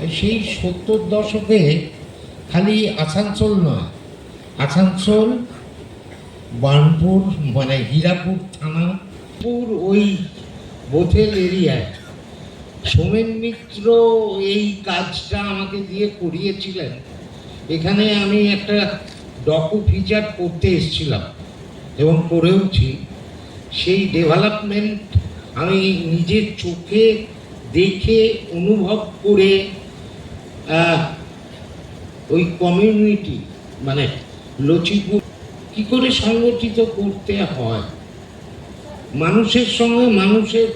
সেই সত্তর দশকে খালি আসানসোল নয়, আসানসোল, বার্নপুর মানে হীরাপুর থানা, পুর ওই বোথেল এরিয়ায়। সোমেন মিত্র এই কাজটা আমাকে দিয়ে করিয়েছিলেন। এখানে আমি একটা ডকু ফিচার করতে এসেছিলাম এবং করেওছি। সেই ডেভেলপমেন্ট আমি নিজের চোখে দেখে, অনুভব করে ওই কমিউনিটি মানে লচিপুর কি করে সংগঠিত করতে হয়? মানুষের সঙ্গে মানুষের,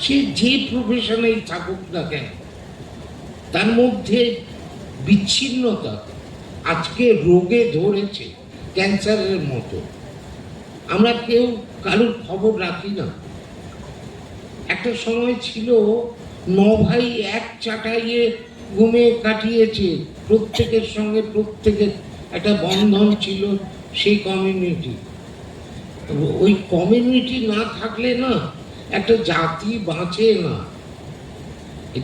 সে যে প্রফেশনেই থাকুক না কেন, তার মধ্যে বিচ্ছিন্নতা আজকে রোগে ধরেছে ক্যান্সারের মতো। আমরা কেউ কারোর খবর রাখি না। একটা সময় ছিল ন ভাই এক চাটাইয়ে ঘুমে কাটিয়েছে। প্রত্যেকের সঙ্গে প্রত্যেকের একটা বন্ধন ছিল সেই কমিউনিটি ওই কমিউনিটি না থাকলে না একটা জাতি বাঁচে না।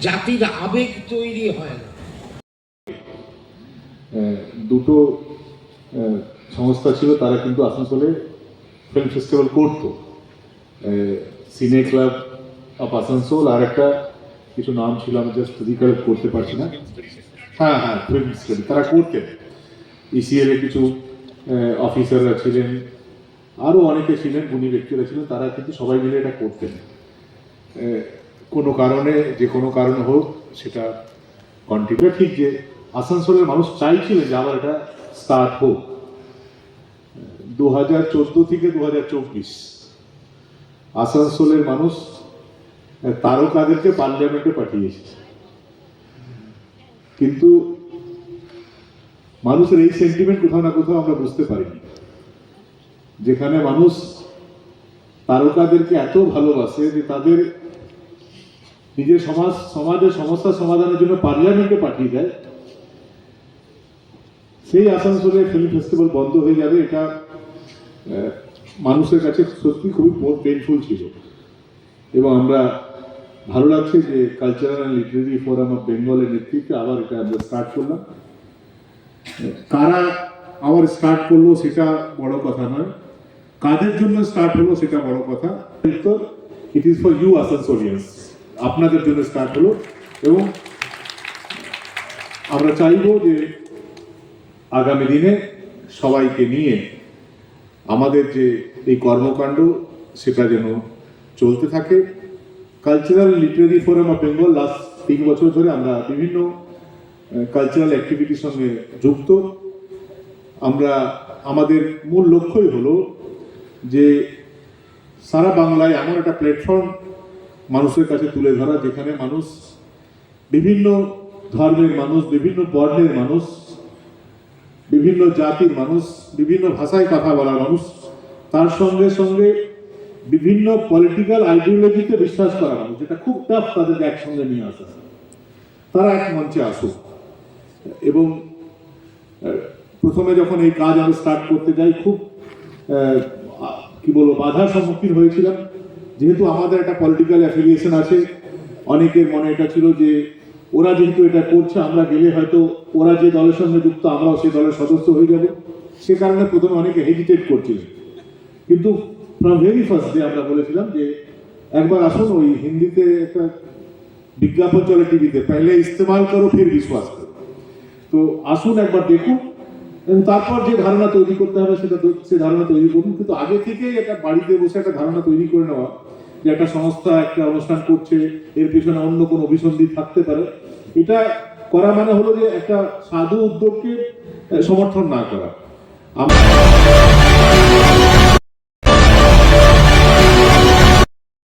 জাতির আবেগ তৈরি হয় না। দুটো সংস্থা ছিল, তারা কিন্তু আসানসোলে ফিল্ম ফেস্টিভ্যাল করতো। সিনে ক্লাব অফ আসানসোল আর একটা কিছু নাম ছিল, আমি জাস্ট রিকালেক্ট করতে পারছি না। হ্যাঁ হ্যাঁ ফিল্ম স্টাডি তারা করতেন। ইসিএল এর কিছু অফিসাররা ছিলেন আরও অনেকে ছিলেন, গুণী ব্যক্তিরা ছিলেন, তারা কিন্তু সবাই মিলে এটা করতেন। কোনো কারণে, যে কোনো কারণে হোক, সেটা কন্টিনিউ ঠিক যে আসানসোলের মানুষ চাইছিলেন যে আবার এটা স্টার্ট হোক। দু হাজার চোদ্দ থেকে দু হাজার চব্বিশ, আসানসোলের মানুষ আহ, তারকাদেরকে পার্লামেন্টে পাঠিয়েছে কিন্তু মানুষের এই সেন্টিমেন্ট কোথাও না কোথাও আমরা বুঝতে পারিনি যেখানে মানুষ তারকাদেরকে এত ভালোবাসে যে তাদের নিজের সমাজ সমাজের সমস্যা সমাধানের জন্য পার্লামেন্টে পাঠিয়ে দেয়। সেই আসানসোলে ফিল্ম ফেস্টিভ্যাল বন্ধ হয়ে যাবে এটা মানুষের কাছে সত্যি খুবই পেনফুল ছিল। এবং আমরা ভালো লাগছে যে cultural and literary forum of বেঙ্গলের নেতৃত্বে আবার এটা আমরা স্টার্ট করলাম। কারা আবার স্টার্ট করল সেটা বড় কথা নয়। কাদের জন্য স্টার্ট হলো সেটা বড় কথা। ইট ইজ ফর ইউ আসানসোলিয়ান্স আপনাদের জন্য স্টার্ট হলো এবং আমরা চাইব যে আগামী দিনে সবাইকে নিয়ে আমাদের যে এই কর্মকাণ্ড, সেটা যেন চলতে থাকে। Cultural literary forum of Bengal last তিন বছর ধরে আমরা বিভিন্ন কালচারাল অ্যাক্টিভিটির সঙ্গে যুক্ত। আমরা, আমাদের মূল লক্ষ্যই হলো যে সারা বাংলায় এমন একটা প্ল্যাটফর্ম মানুষের কাছে তুলে ধরা, যেখানে মানুষ বিভিন্ন ধর্মের মানুষ, বিভিন্ন বর্ণের মানুষ, বিভিন্ন জাতির মানুষ, বিভিন্ন ভাষায় কথা বলা মানুষ, তার সঙ্গে সঙ্গে বিভিন্ন পলিটিক্যাল আইডিওলজিতে বিশ্বাস করা মানুষ যেটা খুব টাফ তাদেরকে একসঙ্গে নিয়ে আসা তারা এক মঞ্চে আসুক। এবং প্রথমে যখন এই কাজ আমি স্টার্ট করতে যাই, খুব কি বলব, বাধার সম্মুখীন হয়েছিলাম। যেহেতু আমাদের একটা পলিটিক্যাল অ্যাফিলিয়েশন আছে, অনেকের মনে এটা ছিল যে, ওরা যেহেতু এটা করছে, আমরা গেলে হয়তো ওরা যে দলের সঙ্গে যুক্ত, আমরাও সেই দলের সদস্য হয়ে যাব। সে কারণে প্রথমে অনেকে হেজিটেট করছিলেন। কিন্তু ভেরি ফার্স্ট ডে আমরা বলেছিলাম যে একবার আসুন, ওই হিন্দিতে একটা বিজ্ঞাপন চলে টিভিতে পহলে ইস্তেমাল করো, ফির বিশ্বাস করো। তো আসুন একবার দেখুন, এবং তারপর যে ধারণা তৈরি করতে হবে, সেটা সে ধারণা তৈরি করুন। কিন্তু আগে থেকেই একটা বাড়িতে বসে একটা ধারণা তৈরি করে নেওয়া, যে একটা সংস্থা, একটা অনুষ্ঠান করছে, এর পিছনে অন্য কোনো অভিসন্ধি থাকতে পারে। এটা করা মানে হলো যে একটা সাধু উদ্যোগকে সমর্থন না করা। আমরা